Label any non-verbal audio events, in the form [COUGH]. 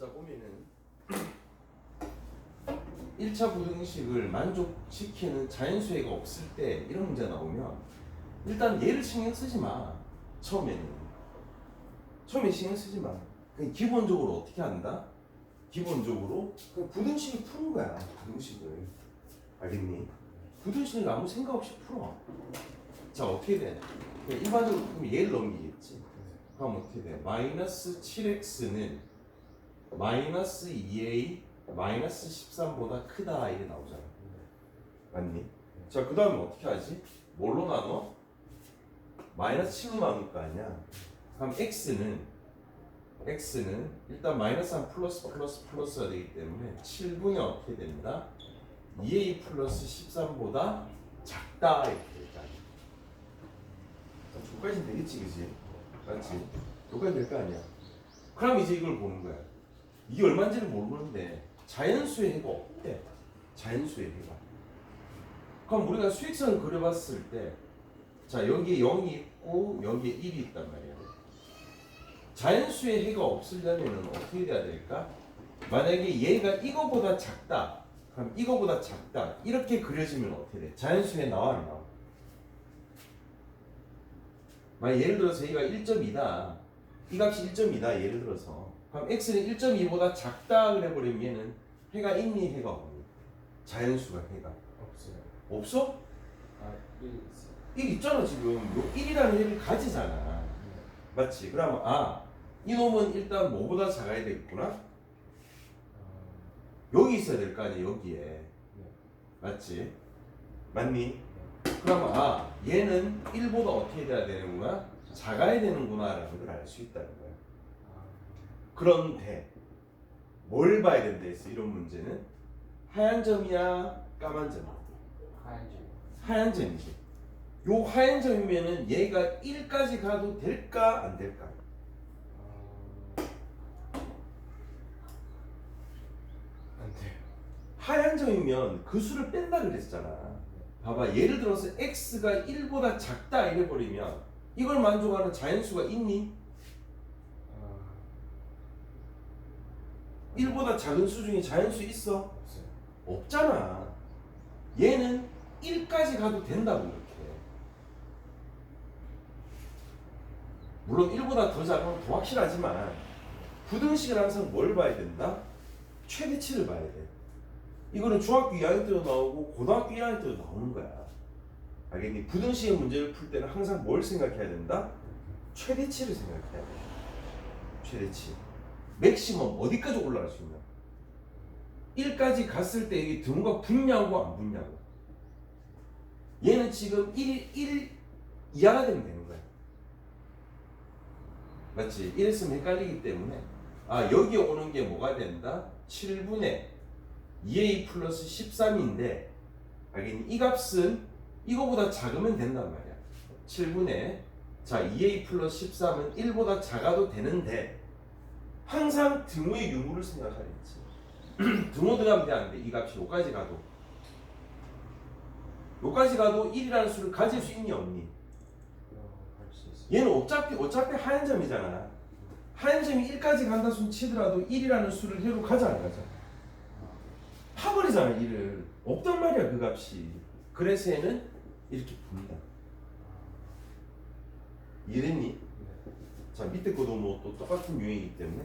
자 보면은 1차 부등식을 만족시키는 자연수혜가 없을 때 이런 문제 나오면 일단 얘를 신경 쓰지 마 처음에는 처음에 신경 쓰지 마 그냥 기본적으로 어떻게 한다? 기본적으로 그냥 부등식을 푸는 거야 부등식을 알겠니? 부등식을 아무 생각 없이 풀어 자 어떻게 돼? 그냥 일반적으로 그럼 얘를 넘기겠지 그럼 어떻게 돼? 마이너스 7x는 마이너스 2a 마이너스 13보다 크다 이게 나오잖아 맞니? 자 그 다음에 어떻게 하지? 뭘로 나눠? 마이너스 7로 나눌 거 아니야 그럼 x는 x는 일단 마이너스 한 플러스 플러스 플러스가 되기 때문에 7분의 어떻게 됩니다? 2a 플러스 13보다 작다 이렇게 될거 아니야 자, 저까지는 되겠지 그지? 맞지? 여기까지 될 거 아니야 그럼 이제 이걸 보는 거야 이게 얼마인지를 모르는데 자연수의 해가 없대 자연수의 해가 그럼 우리가 수익선을 그려봤을 때 자 여기에 0이 있고 여기에 1이 있단 말이야 자연수의 해가 없으려면 어떻게 돼야 될까? 만약에 얘가 이거보다 작다. 그럼 이거보다 작다. 이렇게 그려지면 어떻게 돼? 자연수의 나와 안 나와? 만약 예를 들어서 얘가 1.2다. 이 값이 1.2다 예를 들어서 그럼 x는 1.2보다 작다 그래버리면 얘는 해가 있니 해가 없니? 자연수가 해가 없어요. 없어? 아, 1 있어요. 1 있잖아 지금 요 1이라는 해를 가지잖아 맞지? 그러면 아 이놈은 일단 뭐보다 작아야 되겠구나 아, 여기 있어야 될 거 아니야 여기에 네. 맞지? 맞니? 그러면 아 얘는 1보다 어떻게 돼야 되는구나? 작아야 되는구나 라는 걸 알 수 있다는 거야 아, 그런데 뭘 봐야 된다 했어? 이런 문제는? 하얀 점이야 까만 점이야 하얀 줄. 하얀 점이지. 요 하얀 점이면은 얘가 1까지 가도 될까 안 될까? 아, 안 돼요. 하얀 점이면 그 수를 뺀다 그랬잖아. 봐봐 예를 들어서 x가 1보다 작다 이래버리면 이걸 만족하는 자연수가 있니? 아, 1보다 작은 수 중에 자연수 있어? 없잖아 얘는 1까지 가도 된다고 이렇게 물론 1보다 더 작으면 더 확실하지만 부등식은 항상 뭘 봐야 된다? 최대치를 봐야 돼 이거는 중학교 2학년 때도 나오고 고등학교 1학년 때도 나오는 거야 알겠니? 부등식의 문제를 풀 때는 항상 뭘 생각해야 된다? 최대치를 생각해야 돼 최대치 맥시멈 어디까지 올라갈 수 있냐 1까지 갔을 때 이게 등호가 붙냐고 안 붙냐고 얘는 지금 1, 1 이하가 되면 되는 거야 맞지? 이랬으면 헷갈리기 때문에 아 여기 오는 게 뭐가 된다? 7분의 2a 플러스 13인데 알겠니? 이 값은 이거보다 작으면 된단 말이야 7분의 자 2a 플러스 13은 1보다 작아도 되는데 항상 등호의 유무를 생각하랬지 [CLEARS THROAT] 등호 들어가면 돼 안 돼? 이 값이 여기까지 가도 여기까지 가도 1이라는 수를 가질 수 있니 없니? 얘는 어차피 어차피 하얀 점이잖아. 하얀 점이 1까지 간다 손 치더라도 1이라는 수를 해로 가자 안 가자. 파버리잖아 1을. 없단 말이야 그 값이. 그래서 얘는 이렇게 봅니다. 이해됐니? 밑에 거도 뭐 또 똑같은 유형이기 때문에